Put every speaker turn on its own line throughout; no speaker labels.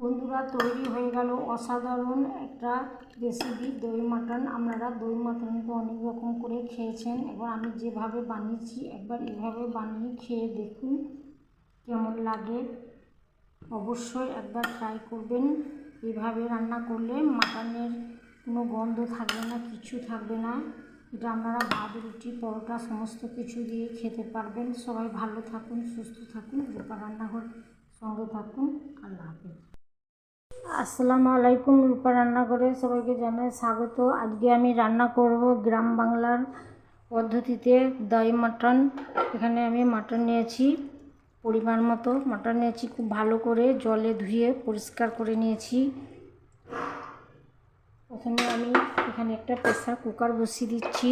বন্ধুরা, তৈরি হয়ে গেল অসাধারণ একটা রেসিপি দই মাটন। আপনারা দই মাটন তো অনেক রকম করে খেয়েছেন। এবার আমি যেভাবে বানিয়েছি, একবার এভাবে বানিয়ে খেয়ে দেখুন কেমন লাগে। অবশ্যই একবার ট্রাই করবেন। এভাবে রান্না করলে মাটনের কোনো গন্ধ থাকবে না, কিছু থাকবে না। এটা আপনারা ভাত, রুটি, পরোটা, সমস্ত কিছু দিয়ে খেতে পারবেন। সবাই ভালো থাকুন, সুস্থ থাকুন। রূপা রান্নাঘর সঙ্গে থাকুন। আল্লাহ হাফেজ। আসসালামু আলাইকুম রূপা রান্নাঘরে সবাইকে জানাই স্বাগত। আজকে আমি রান্না করব গ্রাম বাংলার পদ্ধতিতে দই মাটন। এখানে আমি মাটন নিয়েছি পরিমাণ মতো। মাটন নিয়েছি খুব ভালো করে জলে ধুয়ে পরিষ্কার করে নিয়েছি। প্রথমে আমি এখানে একটা প্রেসার কুকার বসিয়ে দিচ্ছি।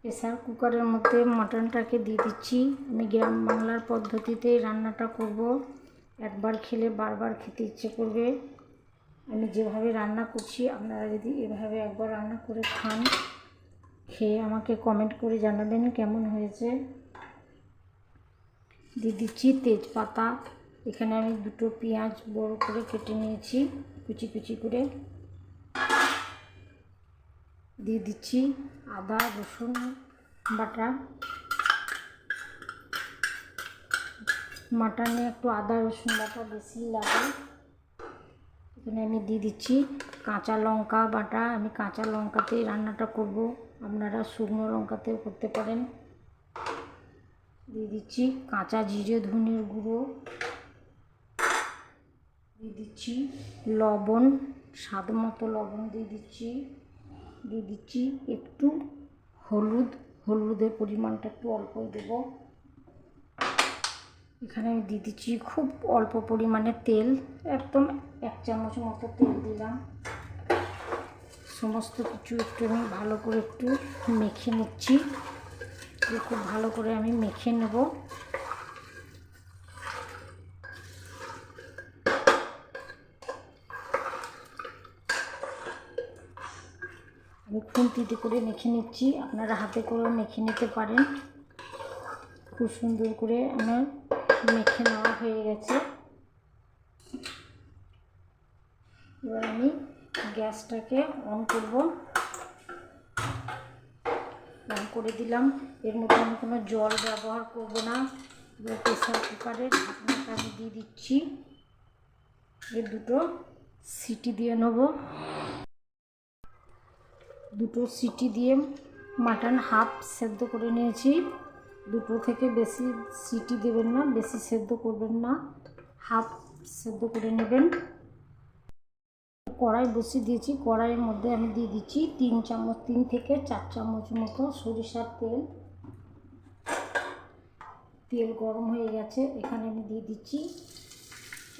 প্রেসার কুকারের মধ্যে মাটনটাকে দিয়ে দিচ্ছি। আমি গ্রাম বাংলার পদ্ধতিতেই রান্নাটা করব। একবার খেলে বারবার খেতে ইচ্ছে করবে। আমি যেভাবে রান্না করছি, আপনারা যদি এভাবে একবার রান্না করে খান, খেয়ে আমাকে কমেন্ট করে জানাবেন কেমন হয়েছে। দিয়ে দিচ্ছি তেজপাতা। এখানে আমি দুটো পেঁয়াজ বড় করে কেটে নিয়েছি, কুচি কুচি করে। দিয়ে দিচ্ছি আদা, রসুন বাটা। মাটনে একটু আদা রসুন বাটা বেশি লাগে। এখানে আমি দিয়ে দিচ্ছি কাঁচা লঙ্কা বাটা। আমি কাঁচা লঙ্কাতেই রান্নাটা করব। আপনারা শুকনো লঙ্কাতেও করতে পারেন। দিয়ে দিচ্ছি কাঁচা জিরে ধনের গুঁড়ো। দিয়ে দিচ্ছি লবণ, স্বাদ মতো লবণ দিয়ে দিচ্ছি। দিয়ে দিচ্ছি একটু হলুদ। হলুদের পরিমাণটা একটু অল্পই দেবো। এখানে আমি দিয়ে দিচ্ছি খুব অল্প পরিমাণে তেল, একদম এক চামচ মতো তেল দিলাম। সমস্ত কিছু একটু আমি ভালো করে একটু মেখে নিচ্ছি। খুব ভালো করে আমি মেখে নেব। আমি খুন্তিতে করে মেখে নিচ্ছি, আপনারা হাতে করে মেখে নিতে পারেন। খুব সুন্দর করে আমার মেখে নেওয়া হয়ে গেছে। এবার আমি গ্যাসটাকে অন করব। অন করে দিলাম। এর মধ্যে আমি কোনো জল ব্যবহার করব না। এবার প্রেসার কুকারে ঢাকনাটা আমি দিয়ে দিচ্ছি। এর দুটো সিটি দিয়ে নেব। দুটো সিটি দিয়ে মাটন হাফ সেদ্ধ করে নিয়েছি। দুটো থেকে বেশি সিটি দেবেন না, বেশি সেদ্ধ করবেন না, হাফ সেদ্ধ করে নেবেন। কড়াই বসিয়ে দিয়েছি, কড়াইয়ের মধ্যে আমি দিয়ে দিচ্ছি তিন চামচ, তিন থেকে চার চামচ মতো সরিষার তেল। তেল গরম হয়ে গেছে, এখানে আমি দিয়ে দিচ্ছি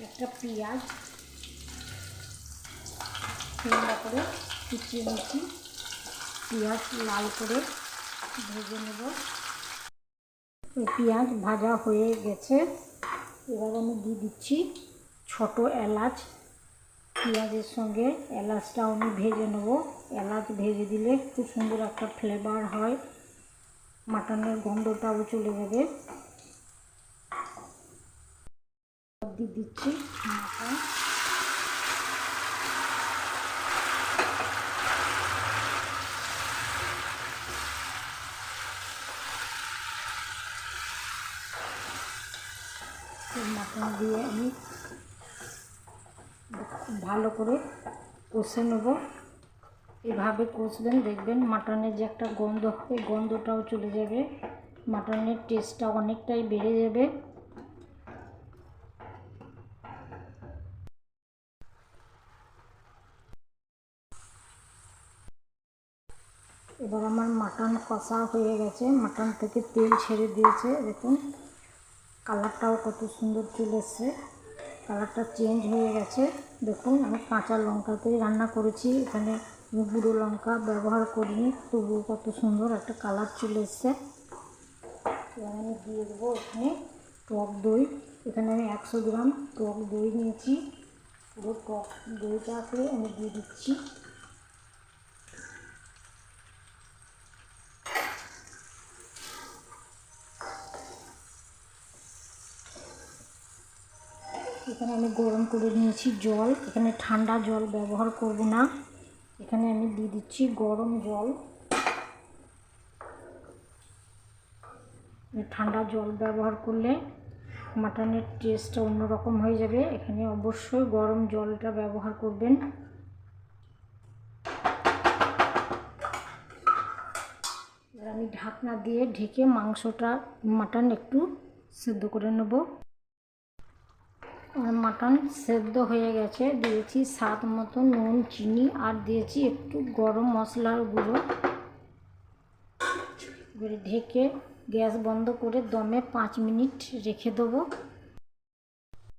একটা পেঁয়াজ। ঠান্ডা করে কুচিয়ে নিচ্ছি, পেঁয়াজ লাল করে ভেজে নেব। পেঁয়াজ ভাজা হয়ে গেছে। এবার আমি দিয়ে দিচ্ছি ছোট এলাচ। পেঁয়াজের সঙ্গে এলাচটাও আমি ভেজে নেব। এলাচ ভেজে দিলে খুব সুন্দর একটা ফ্লেভার হয়। মাটনের গন্ধটাও চলে যাবে। দিয়ে দিচ্ছি মাটন। মাটন দিয়ে আমি খুব ভালো করে কষে নেব। এভাবে কষবেন, দেখবেন মাটনের যে একটা গন্ধ হবে গন্ধটাও চলে যাবে। মাটনের টেস্টটা অনেকটাই বেড়ে যাবে। এবার আমার মাটন কষা হয়ে গেছে। মাটন থেকে তেল ছেড়ে দিয়েছে, দেখুন। কালারটাও কত সুন্দর চলে এসছে। কালারটা চেঞ্জ হয়ে গেছে। দেখুন, আমি কাঁচা লঙ্কাতেই রান্না করেছি। এখানে গুঁড়ো লঙ্কা ব্যবহার করিনি, তবুও কত সুন্দর একটা কালার চলে এসছে। আমি দিয়ে দেবো এখানে টক দই। এখানে আমি একশো গ্রাম টক দই নিয়েছি। পুরো টক দইটাকে আমি দিয়ে দিচ্ছি। এখানে আমি গরম করে নিয়েছি জল। এখানে ঠান্ডা জল ব্যবহার করব না। এখানে আমি দিয়ে দিচ্ছি গরম জল। ঠান্ডা জল ব্যবহার করলে মাটনের টেস্টটা অন্যরকম হয়ে যাবে। এখানে অবশ্যই গরম জলটা ব্যবহার করবেন। আমি ঢাকনা দিয়ে ঢেকে মাংসটা, মাটন একটু সেদ্ধ করে নেব। মাটন সেদ্ধ হয়ে গেছে। দিয়েছি স্বাদ মতো নুন, চিনি, আর দিয়েছি একটু গরম মশলার গুঁড়ো। ঢেকে গ্যাস বন্ধ করে দমে পাঁচ মিনিট রেখে দেবো।